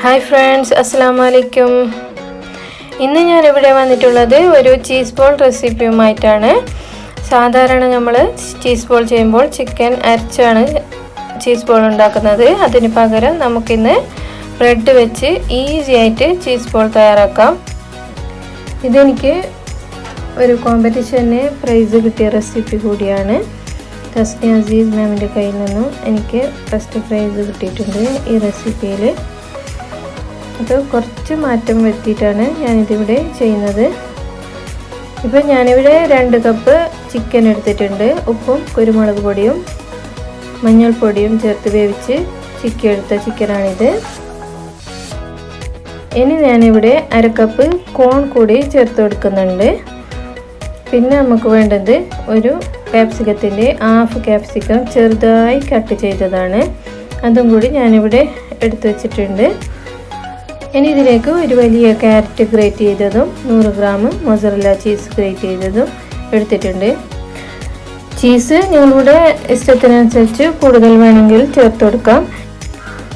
Hi friends അസ്സാം ഇന്ന് ഞാനിവിടെ വന്നിട്ടുള്ളത് ഒരു ചീസ് ബോൾ റെസിപ്പിയുമായിട്ടാണ് സാധാരണ നമ്മൾ ചീസ് ബോൾ ചെയ്യുമ്പോൾ ചിക്കൻ അരച്ചാണ് ചീസ് ബോൾ ഉണ്ടാക്കുന്നത്. അതിന് പകരം നമുക്കിന്ന് ബ്രെഡ് വെച്ച് ഈസി ആയിട്ട് ചീസ് ബോൾ തയ്യാറാക്കാം. ഇതെനിക്ക് ഒരു കോമ്പറ്റീഷന് പ്രൈസ് കിട്ടിയ റെസിപ്പി കൂടിയാണ്. തസ്നി അസീസ് മാമിന്റെ കയ്യിൽ നിന്നും എനിക്ക് ഫസ്റ്റ് പ്രൈസ് കിട്ടിയിട്ടുണ്ട് ഈ റെസിപ്പിയിൽ അത് കുറച്ച് മാറ്റം വരുത്തിയിട്ടാണ് ഞാനിതിവിടെ ചെയ്യുന്നത്. ഇപ്പം ഞാനിവിടെ രണ്ട് കപ്പ് ചിക്കൻ എടുത്തിട്ടുണ്ട്. ഉപ്പും കുരുമുളക് പൊടിയും മഞ്ഞൾപ്പൊടിയും ചേർത്ത് വേവിച്ച് ചിക്കൻ എടുത്ത ചിക്കനാണിത് ഇനി ഞാനിവിടെ അര കപ്പ് കോൺ കൂടി ചേർത്ത് കൊടുക്കുന്നുണ്ട്. പിന്നെ നമുക്ക് വേണ്ടത് ഒരു ക്യാപ്സിക്കത്തിന്റെ ഹാഫ് ക്യാപ്സിക്കം ചെറുതായി കട്ട് ചെയ്തതാണ്. അതും കൂടി ഞാനിവിടെ എടുത്തു വച്ചിട്ടുണ്ട്. ഇനി ഇതിലേക്ക് ഒരു വലിയ ക്യാരറ്റ് ഗ്രേറ്റ് ചെയ്തതും നൂറ് ഗ്രാം മൊസറല്ല ചീസ് ഗ്രേറ്റ് ചെയ്തതും എടുത്തിട്ടുണ്ട്. ചീസ് നിങ്ങളുടെ ഇഷ്ടത്തിനനുസരിച്ച് കൂടുതൽ വേണമെങ്കിൽ ചേർത്ത് കൊടുക്കാം.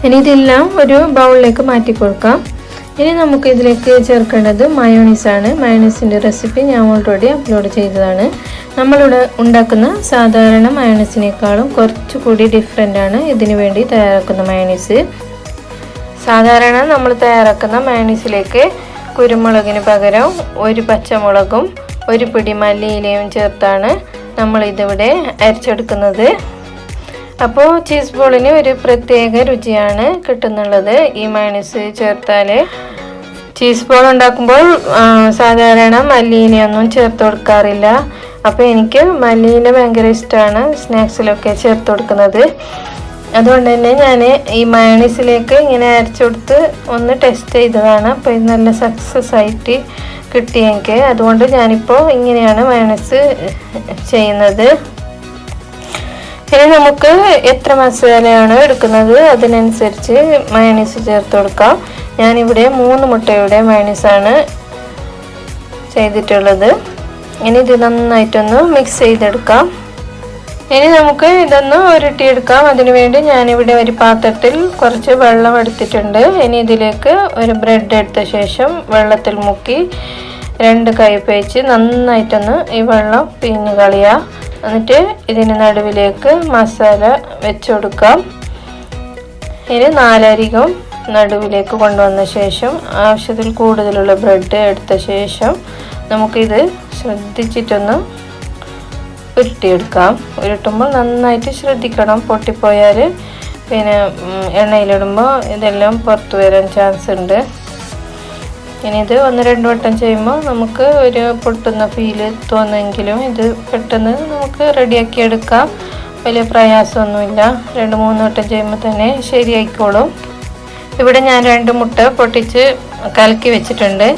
ഇനി ഇതെല്ലാം ഒരു ബൗളിലേക്ക് മാറ്റി കൊടുക്കാം. ഇനി നമുക്ക് ഇതിലേക്ക് ചേർക്കേണ്ടത് മയോണീസാണ് മയോണീസിന്റെ റെസിപ്പി ഞാൻ ഓൾറെഡി അപ്ലോഡ് ചെയ്തതാണ്. നമ്മളിവിടെ ഉണ്ടാക്കുന്ന സാധാരണ മയോണീസിനേക്കാളും കുറച്ചുകൂടി ഡിഫറെന്റ് ആണ് ഇതിനു വേണ്ടി തയ്യാറാക്കുന്ന മയോണീസ് സാധാരണ നമ്മൾ തയ്യാറാക്കുന്ന മയണീസിലേക്ക് കുരുമുളകിന് പകരം ഒരു പച്ചമുളകും ഒരു പിടി മല്ലിയിലയും ചേർത്താണ് നമ്മൾ ഇതിവിടെ അരച്ചെടുക്കുന്നത്. അപ്പോൾ ചീസ് ബോളിന് ഒരു പ്രത്യേക രുചിയാണ് കിട്ടുന്നുള്ളത് ഈ മയണീസ് ചേർത്താൽ ചീസ് ബോൾ ഉണ്ടാക്കുമ്പോൾ സാധാരണ മല്ലിയിലയൊന്നും ചേർത്ത് കൊടുക്കാറില്ല. അപ്പോൾ എനിക്ക് മല്ലിയില ഭയങ്കര ഇഷ്ടമാണ് സ്നാക്സിലൊക്കെ ചേർത്ത് കൊടുക്കുന്നത്. അതുകൊണ്ട് തന്നെ ഞാൻ ഈ മയണീസിലേക്ക് ഇങ്ങനെ അരച്ചു കൊടുത്ത് ഒന്ന് ടെസ്റ്റ് ചെയ്തതാണ്. അപ്പോൾ ഇത് നല്ല സക്സസ് ആയിട്ട് കിട്ടി എനിക്ക്. അതുകൊണ്ട് ഞാനിപ്പോൾ ഇങ്ങനെയാണ് മയണീസ് ചെയ്യുന്നത്. ഇനി നമുക്ക് എത്ര മസാലയാണ് എടുക്കുന്നത്? അതിനനുസരിച്ച് മയണീസ് ചേർത്ത് കൊടുക്കാം. ഞാനിവിടെ മൂന്ന് മുട്ടയുടെ മയണീസാണ് ചെയ്തിട്ടുള്ളത്. ഇനി ഇത് നന്നായിട്ടൊന്ന് മിക്സ് ചെയ്തെടുക്കാം. ഇനി നമുക്ക് ഇതൊന്ന് ഉരുട്ടിയെടുക്കാം. അതിനുവേണ്ടി ഞാനിവിടെ ഒരു പാത്രത്തിൽ കുറച്ച് വെള്ളം എടുത്തിട്ടുണ്ട്. ഇനി ഇതിലേക്ക് ഒരു ബ്രെഡ് എടുത്ത ശേഷം വെള്ളത്തിൽ മുക്കി രണ്ട് കൈ പേച്ച് നന്നായിട്ടൊന്ന് ഈ വെള്ളം പിഞ്ഞു കളയുക. എന്നിട്ട് ഇതിന് നടുവിലേക്ക് മസാല വെച്ച് കൊടുക്കാം. ഇനി നാലരികം നടുവിലേക്ക് കൊണ്ടുവന്ന ശേഷം ആവശ്യത്തിൽ കൂടുതലുള്ള ബ്രെഡ് എടുത്ത ശേഷം നമുക്കിത് ശ്രദ്ധിച്ചിട്ടൊന്ന് ഉരുട്ടിയെടുക്കാം. ഉരുട്ടുമ്പോൾ നന്നായിട്ട് ശ്രദ്ധിക്കണം പൊട്ടിപ്പോയാൽ പിന്നെ എണ്ണയിലിടുമ്പോൾ ഇതെല്ലാം പുറത്തു വരാൻ ചാൻസ് ഉണ്ട്. ഇനി ഇത് ഒന്ന് രണ്ട് വട്ടം ചെയ്യുമ്പോൾ നമുക്ക് ഒരു പൊട്ടുന്ന ഫീൽ തോന്നുമെങ്കിലും ഇത് പെട്ടെന്ന് നമുക്ക് റെഡിയാക്കി എടുക്കാം. വലിയ പ്രയാസമൊന്നുമില്ല. രണ്ട് മൂന്ന് വട്ടം ചെയ്യുമ്പോൾ തന്നെ ശരിയായിക്കോളും. ഇവിടെ ഞാൻ രണ്ട് മുട്ട പൊട്ടിച്ച് കലക്കി വെച്ചിട്ടുണ്ട്.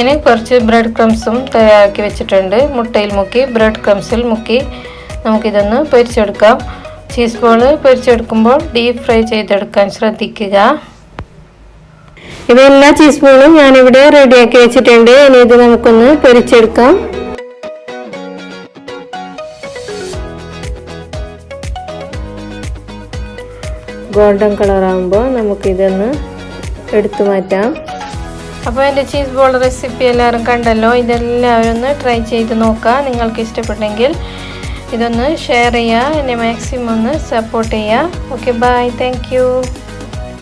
ഇനി കുറച്ച് ബ്രെഡ് ക്രംസും തയ്യാറാക്കി വെച്ചിട്ടുണ്ട്. മുട്ടയിൽ മുക്കി ബ്രെഡ് ക്രംസിൽ മുക്കി നമുക്കിതൊന്ന് പൊരിച്ചെടുക്കാം. ചീസ് ബോൾ പൊരിച്ചെടുക്കുമ്പോൾ ഡീപ്പ് ഫ്രൈ ചെയ്തെടുക്കാൻ ശ്രദ്ധിക്കുക. ഇവയെല്ലാ ചീസ് ബോളും ഞാനിവിടെ റെഡിയാക്കി വെച്ചിട്ടുണ്ട്. ഇനി ഇത് നമുക്കൊന്ന് പൊരിച്ചെടുക്കാം. ഗോൾഡൻ കളറാകുമ്പോൾ നമുക്കിതൊന്ന് എടുത്തു മാറ്റാം. അപ്പോൾ എന്റെ ചീസ് ബോൾ റെസിപ്പി എല്ലാവരും കണ്ടല്ലോ. ഇതെല്ലാവരും ഒന്ന് ട്രൈ ചെയ്ത് നോക്കുക. നിങ്ങൾക്ക് ഇഷ്ടപ്പെട്ടെങ്കിൽ ഇതൊന്ന് ഷെയർ ചെയ്യുക. എന്നെ മാക്സിമം ഒന്ന് സപ്പോർട്ട് ചെയ്യുക. Okay bye. താങ്ക്